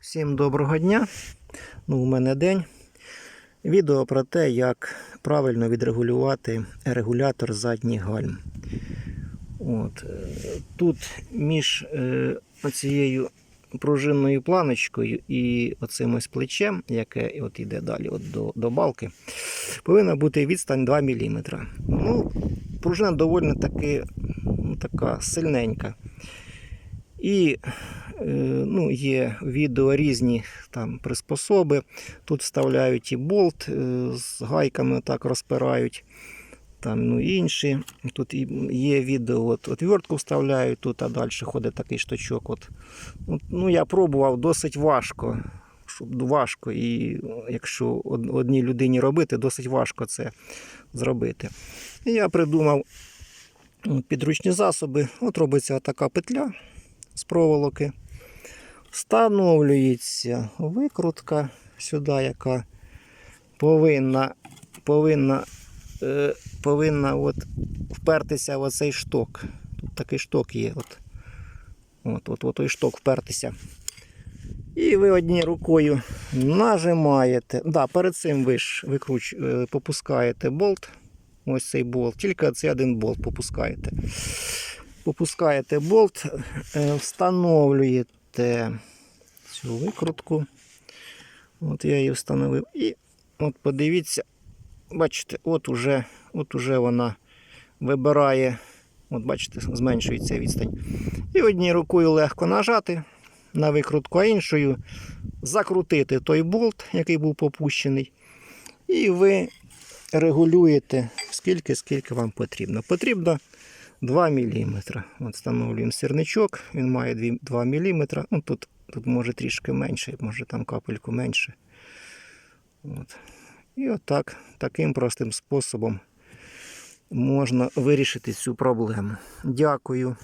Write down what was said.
Всім доброго дня. Ну, у мене день. Відео про те, як правильно відрегулювати регулятор задніх гальм. От. е, Тут між е, оцією пружинною планочкою і оцим ось плечем, яке от іде далі от до, до балки, повинна бути відстань 2 мм. Ну, пружина доволі таки ну, така сильненька. І ну, є відео різні там приспособи. Тут вставляють і болт е, з гайками так розпирають. Там, ну, інші. Тут є відео, от, отвертку вставляють, тут, а далі ходить такий штучок. От. От, ну, я пробував досить важко. Важко, і якщо одній людині робити, досить важко це зробити. І я придумав підручні засоби. От робиться така петля з проволоки. Встановлюється викрутка сюди, яка повинна, повинна, е, повинна от впертися в оцей шток. Тут такий шток є. От, от, от, от той шток впертися. І ви однією рукою нажимаєте. Да, перед цим ви ж викруч, е, попускаєте болт. Ось цей болт. Тільки цей один болт попускаєте. Попускаєте болт, е, встановлюєте цю викрутку. От я її встановив. І от подивіться, бачите, от уже, от уже вона вибирає, от бачите, зменшується відстань. І однією рукою легко нажати на викрутку, а іншою закрутити той болт, який був попущений. І ви регулюєте скільки, скільки вам потрібно. Потрібно 2 мм. От встановлюємо сірничок, він має 2 мм. Ну, тут, тут може трішки менше, може там капельку менше. От. І отак, таким простим способом можна вирішити цю проблему. Дякую.